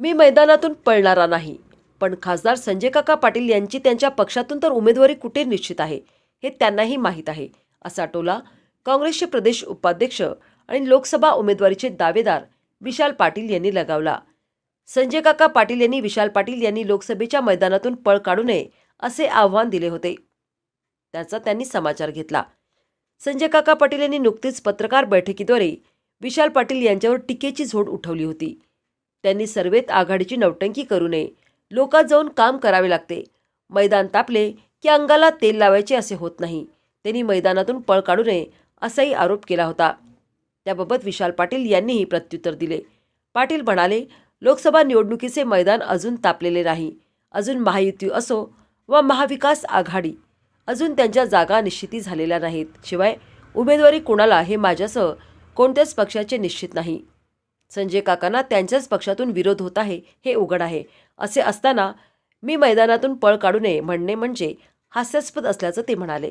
मी मैदानातून पळणारा नाही. पण खासदार संजय काका पाटील यांची त्यांच्या पक्षातून तर उमेदवारी कुठे निश्चित आहे हे त्यांनाही माहीत आहे असा टोला काँग्रेसचे प्रदेश उपाध्यक्ष आणि लोकसभा उमेदवारीचे दावेदार विशाल पाटील यांनी लगावला. संजय काका पाटील यांनी विशाल पाटील यांनी लोकसभेच्या मैदानातून पळ काढू नये असे आव्हान दिले होते. त्याचा त्यांनी समाचार घेतला. संजय काका पाटील यांनी नुकतीच पत्रकार बैठकीद्वारे विशाल पाटील यांच्यावर टीकेची झोड उठवली होती. त्यांनी सर्वेत आघाडीची नौटंकी करू नये. लोकात जाऊन काम करावे लागते. मैदान तापले की अंगाला तेल लावायचे असे होत नाही. त्यांनी मैदानातून पळ काढू नये असाही आरोप केला होता. त्याबाबत विशाल पाटील यांनीही प्रत्युत्तर दिले. पाटील म्हणाले लोकसभा निवडणुकीचे मैदान अजून तापलेले नाही. अजून महायुती असो व महाविकास आघाडी अजून त्यांच्या जागा निश्चिती झालेल्या नाहीत. शिवाय उमेदवारी कोणाला हे माझ्यासह कोणत्याच पक्षाचे निश्चित नाही. संजय काकांना त्यांच्याच पक्षातून विरोध होत आहे हे उघड आहे. असे असताना मी मैदानातून पळ काढू नये म्हणणे म्हणजे हास्यास्पद असल्याचं ते म्हणाले.